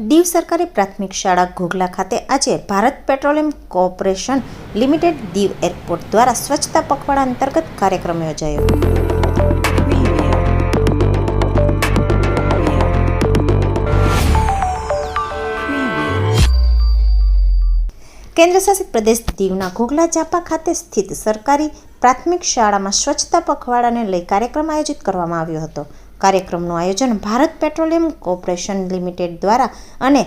દીવ સરકારી પ્રાથમિક શાળા ઘોઘલા ખાતે આજે Bharat petroleum corporation limited Diu airport દ્વારા સ્વચ્છતા પખવાડા અંતર્ગત કાર્યક્રમ યોજાયો. કેન્દ્રશાસિત પ્રદેશ દીવના ઘોઘલા ચાપા ખાતે સ્થિત સરકારી પ્રાથમિક શાળામાં સ્વચ્છતા પખવાડાને લઈ કાર્યક્રમ આયોજિત કરવામાં આવ્યો હતો. કાર્યક્રમનું આયોજન ભારત પેટ્રોલિયમ કોર્પોરેશન લિમિટેડ દ્વારા અને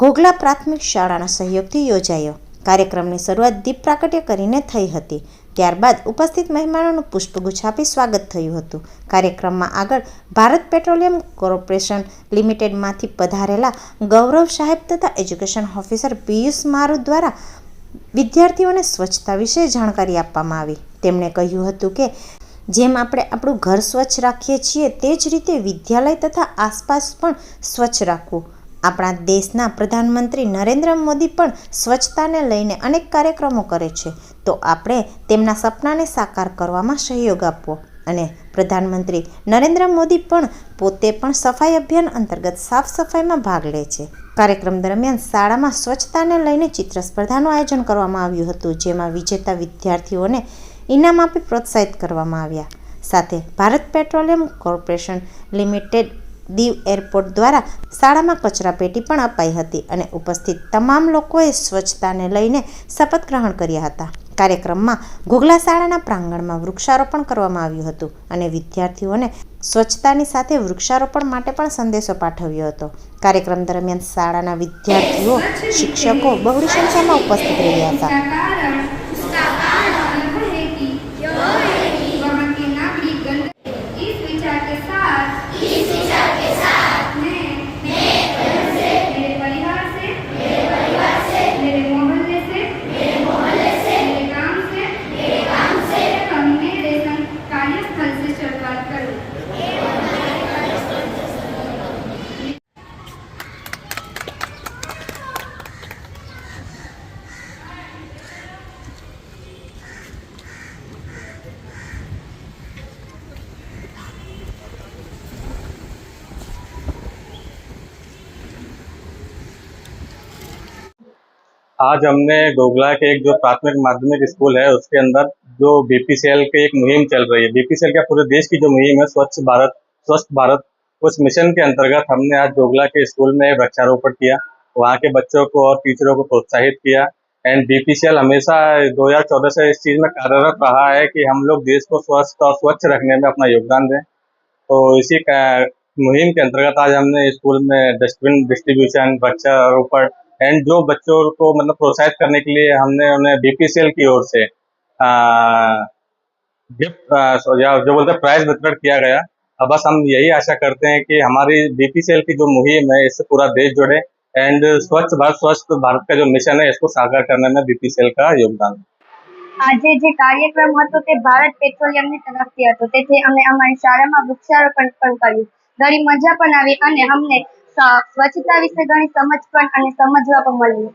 ઘોઘલા પ્રાથમિક શાળાના સહયોગથી યોજાયો. કાર્યક્રમની શરૂઆત દીપ પ્રાગટ્ય કરીને થઈ હતી. ત્યારબાદ ઉપસ્થિત મહેમાનોનું પુષ્પગુચ્છ આપી સ્વાગત થયું હતું. કાર્યક્રમમાં આગળ ભારત પેટ્રોલિયમ કોર્પોરેશન લિમિટેડમાંથી પધારેલા ગૌરવ સાહેબ તથા એજ્યુકેશન ઓફિસર પિયુષ મારુ દ્વારા વિદ્યાર્થીઓને સ્વચ્છતા વિશે જાણકારી આપવામાં આવી. તેમણે કહ્યું હતું કે જેમ આપણે આપણું ઘર સ્વચ્છ રાખીએ છીએ, તે જ રીતે વિદ્યાલય તથા આસપાસ પણ સ્વચ્છ રાખવું. આપણા દેશના પ્રધાનમંત્રી નરેન્દ્ર મોદી પણ સ્વચ્છતાને લઈને અનેક કાર્યક્રમો કરે છે. તો આપણે તેમના સપનાને સાકાર કરવામાં સહયોગ આપવો. અને પ્રધાનમંત્રી નરેન્દ્ર મોદી પણ પોતે પણ સફાઈ અભિયાન અંતર્ગત સાફ સફાઈમાં ભાગ લે છે. કાર્યક્રમ દરમિયાન શાળામાં સ્વચ્છતાને લઈને ચિત્ર સ્પર્ધાનું આયોજન કરવામાં આવ્યું હતું, જેમાં વિજેતા વિદ્યાર્થીઓને ઇનામ આપી પ્રોત્સાહિત કરવામાં આવ્યા. સાથે Bharat petroleum corporation limited Diu airport દ્વારા શાળામાં કચરાપેટી પણ અપાઈ હતી અને ઉપસ્થિત તમામ લોકોએ સ્વચ્છતાને લઈને શપથ ગ્રહણ કર્યા હતા. કાર્યક્રમમાં ઘોઘલા શાળાના પ્રાંગણમાં વૃક્ષારોપણ કરવામાં આવ્યું હતું અને વિદ્યાર્થીઓને સ્વચ્છતાની સાથે વૃક્ષારોપણ માટે પણ સંદેશો પાઠવ્યો હતો. કાર્યક્રમ દરમિયાન શાળાના વિદ્યાર્થીઓ, શિક્ષકો બહોળી સંખ્યામાં ઉપસ્થિત રહ્યા હતા. आज हमने डोगला के एक जो प्राथमिक माध्यमिक स्कूल है, उसके अंदर जो बीपीसीएल की एक मुहिम चल रही है। बीपीसीएल का पूरे देश की जो मुहिम है, स्वच्छ भारत, स्वस्थ भारत, उस मिशन के अंतर्गत हमने आज डोगला के स्कूल में वृक्षारोपण किया। वहाँ के बच्चों को और टीचरों को प्रोत्साहित किया। एंड बीपीसीएल हमेशा 2014 से इस चीज़ में कार्यरत रहा है कि हम लोग देश को स्वस्थ और स्वच्छ रखने में अपना योगदान दें। तो इसी मुहिम के अंतर्गत आज हमने स्कूल में डस्टबिन डिस्ट्रीब्यूशन वृक्षारोपण एंड जो बच्चों को मतलब प्रोत्साहित करने के लिए हमने उन्हें बीपीसीएल की ओर से गिफ्ट या जो बोलते हैं प्राइज वितरण किया गया अब बस हम यही आशा करते हैं कि हमारी बीपीसीएल की जो मुहिम है इससे पूरा देश जुड़े एंड स्वच्छ भारत स्वस्थ भारत का जो मिशन है इसको साकार करने में बीपीसीएल का योगदान है આજે જે કાર્યક્રમ હતો તે ભારત પેટ્રોલિયમની તરફથી હતો તેથી અમે અમારી શાળામાં વૃક્ષારોપણ પણ કર્યું ઘણી મજા પણ આવી અને અમને સ- સ્વચ્છતા વિશે ઘણી સમજ પણ અને સમજવા પણ મળ્યું